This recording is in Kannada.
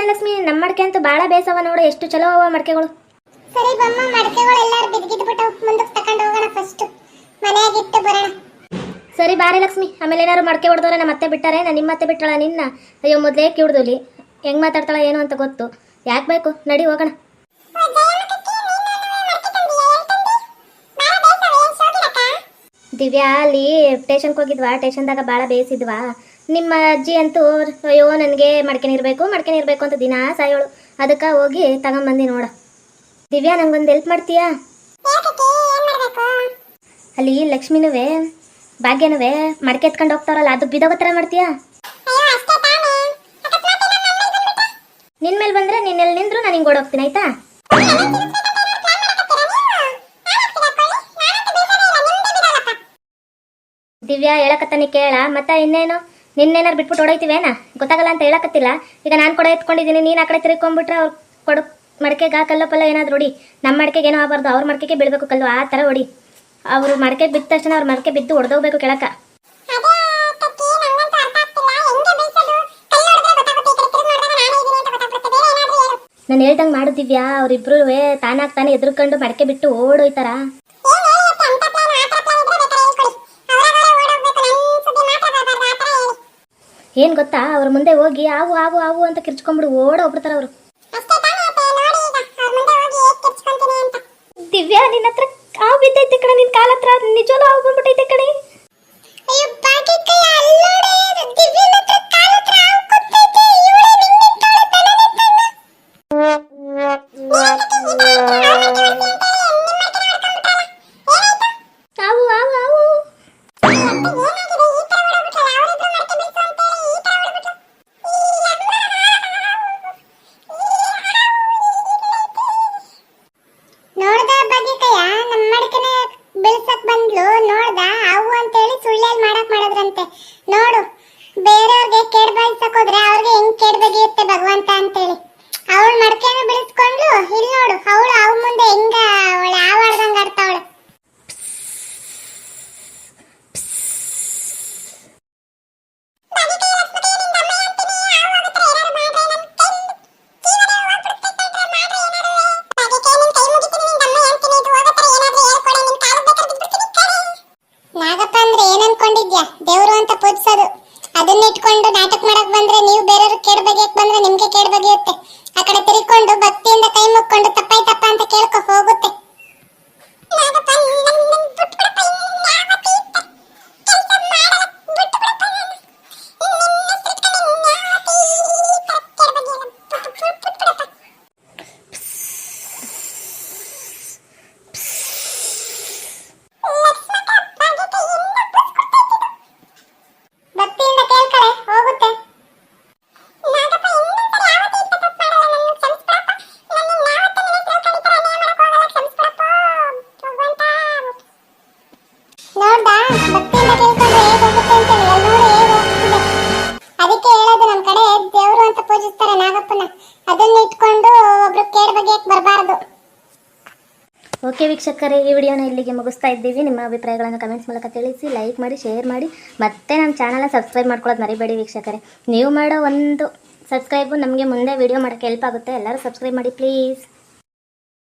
ಮಡಕೆ ಅಂತೂ ಭಾಳ ಬೇಸವ ನೋಡು ಎಷ್ಟು ಚಲೋ ಅವ ಮಡಕೆಗಳು. ಸರಿ ಬಮ್ಮ ಮಡಕೆಗಳು ಎಲ್ಲಾರು ಬಿದ್ದಿದ್ಬಿಟ್ಟವು. ಮುಂದಕ್ಕೆ ತಕೊಂಡು ಹೋಗೋಣ ಫಸ್ಟ್ ಮನೆಯಾಗಿಟ್ಟು ಬರೋಣ. ಸರಿ ಬಾರಿ ಲಕ್ಷ್ಮಿ. ಆಮೇಲೆ ಏನಾರು ಮಡಕೆ ಹೊಡೆದವ್ರೆ ನಮ್ಮ ಮತ್ತೆ ಬಿಟ್ಟಾರೆ ನಾನು ನಿಮ್ಮ ಮತ್ತೆ ಬಿಟ್ಟಾಳ ನಿನ್ನ. ಅಯ್ಯೋ ಮೊದಲೇ ಕಿಡ್ದುಲಿ ಹೆಂಗ್ ಮಾತಾಡ್ತಾಳ ಏನು ಅಂತ ಗೊತ್ತು. ಯಾಕೆ ಬೇಕು? ನಡಿ ಹೋಗೋಣ. ದಿವ್ಯಾ ಅಲ್ಲಿ ಸ್ಟೇಷನ್ಗೆ ಹೋಗಿದ್ವಾ? ಸ್ಟೇಷನ್ದಾಗ ಭಾಳ ಬೇಯಿಸಿದ್ವಾ ನಿಮ್ಮ ಅಜ್ಜಿ ಅಂತೂ ಅಯ್ಯೋ ನನಗೆ ಮಡ್ಕೆ ಇರಬೇಕು ಮಡ್ಕೆ ಇರಬೇಕು ಅಂತ ದಿನ ಸಾಯೋಳು. ಅದಕ್ಕೆ ಹೋಗಿ ತಗೊಂಬಂದು ನೋಡ. ದಿವ್ಯಾ ನಂಗೊಂದು ಹೆಲ್ಪ್ ಮಾಡ್ತೀಯಾ? ಅಲ್ಲಿ ಲಕ್ಷ್ಮಿನುವೆ ಭಾಗ್ಯನುವೆ ಮಡಕೆ ಎತ್ಕೊಂಡು ಹೋಗ್ತಾರಲ್ಲ ಅದು ಬಿದೋಗೋ ಥರ ಮಾಡ್ತೀಯಾ? ನಿನ್ ಮೇಲೆ ಬಂದ್ರೆ ನಿನ್ನೆಲ್ಲಿ ನಿಂದ್ರು ನಾನು ಹಿಂಗೆ ಓಡೋಗ್ತೀನಿ ಆಯ್ತಾ? ದಿವ್ಯಾ ಹೇಳಕತ್ತಾನೆ ಕೇಳ ಮತ್ತೆ ಇನ್ನೇನು? ನಿನ್ನೇನಾರು ಬಿಟ್ಬಿಟ್ಟು ಹೊಡೋಯ್ತಿವೇನ? ಗೊತ್ತಾಗಲ್ಲ ಅಂತ ಹೇಳಕತ್ತಿಲ್ಲ. ಈಗ ನಾನು ಕೂಡ ಎತ್ಕೊಂಡಿದ್ದೀನಿ ನೀನು ಆ ಕಡೆ ತಿರ್ಕೊಂಡ್ಬಿಟ್ರೆ ಅವ್ರು ಕೊಡ ಮಡಕೆಗೆ ಕಲ್ಲು ಪಲ್ಲ ಏನಾದ್ರು ಹೊಡಿ. ನಮ್ಮ ಮಡಕೆಗೆ ಏನೋ ಆಗಬಾರ್ದು ಅವ್ರ ಮಡಕೆಗೆ ಬೀಳಬೇಕು ಕಲ್ಲು ಆ ಥರ ಹೊಡಿ. ಅವರು ಮಡಕೆ ಬಿದ್ದ ತಕ್ಷಣ ಅವ್ರ ಮಡಕೆ ಬಿದ್ದು ಹೊಡೆದೋಗ್ಬೇಕು ಕೆಳಕ ನಾನು ಹೇಳ್ದಂಗೆ ಮಾಡಿದ್ದೀವ್ಯಾ ಅವರಿಬ್ರು ಅವ್ರಿಬ್ರು ತಾನಾಗ್ ತಾನೇ ಎದುರ್ಕೊಂಡು ಮಡಕೆ ಬಿಟ್ಟು ಓಡೋಯ್ತಾರ? ಏನ್ ಗೊತ್ತಾ? ಅವ್ರ ಮುಂದೆ ಹೋಗಿ ಆವು ಆವು ಆವು ಅಂತ ಕಿರ್ಚ್ಕೊಂಡ್ಬಿಡು ಓಡ ಹೋಗ್ಬಿಡ್ತಾರ ಅವರು. ದಿವ್ಯಾ ನಿನ್ನ ಹತ್ರ ಕಾವು ಬಿದ್ದೈತೆ ಕಣ ನಿನ್ ಕಾಲ ಹತ್ರ ನಿಜವೂ ಹಾವು ಬಂದ್ಬಿಟ್ಟೈತೆ ಬೀಳ್ಸಕ್ ಬಂದ್ಲು ನೋಡ್ದ ಅವು ಅಂತೇಳಿ ಸುಳ್ಳೇಲ್ ಮಾಡಕ್ ಮಾಡಿದ್ರಂತೆ. ನೋಡು ಬೇರೆಯವ್ರಿಗೆ ಕೇಡ್ ಏನ್ ದೇವರು ಅಂತ ಪೂಜಿಸೋದು. ಅದನ್ನ ಇಟ್ಕೊಂಡು ನಾಟಕ ಮಾಡಕ್ ಬಂದ್ರೆ ನೀವು ಬೇರೆಯವ್ರಿಗೆ ಕೇಡ್ ಬಗೆಯಕ್ ಬಂದ್ರೆ ನಿಮ್ಗೆ ಕೇಡ್ ಬಗೆಯುತ್ತೆ. ಆ ಕಡೆ ತಿರ್ಕೊಂಡು ಭಕ್ತಿಯಿಂದ ಕೈ ಮುಕ್ಕೊಂಡು ತಪ್ಪಾಯ್ತಪ್ಪ ಅಂತ ಕೇಳ್ಕೊ ಹೋಗುತ್ತೆ. ಓಕೆ ವೀಕ್ಷಕರೇ, ಈ ವಿಡಿಯೋನ ಇಲ್ಲಿಗೆ ಮುಗಿಸ್ತಾ ಇದ್ದೀವಿ. ನಿಮ್ಮ ಅಭಿಪ್ರಾಯಗಳನ್ನು ಕಮೆಂಟ್ಸ್ ಮೂಲಕ ತಿಳಿಸಿ ಲೈಕ್ ಮಾಡಿ ಶೇರ್ ಮಾಡಿ. ಮತ್ತೆ ನಮ್ಮ ಚಾನಲ್ನ ಸಬ್ಸ್ಕ್ರೈಬ್ ಮಾಡ್ಕೊಳ್ಳೋದು ಮರಿಬೇಡಿ ವೀಕ್ಷಕರೇ. ನೀವು ಮಾಡೋ ಒಂದು ಸಬ್ಸ್ಕ್ರೈಬು ನಮಗೆ ಮುಂದೆ ವಿಡಿಯೋ ಮಾಡೋಕ್ಕೆ ಹೆಲ್ಪ್ ಆಗುತ್ತೆ. ಎಲ್ಲರೂ ಸಬ್ಸ್ಕ್ರೈಬ್ ಮಾಡಿ ಪ್ಲೀಸ್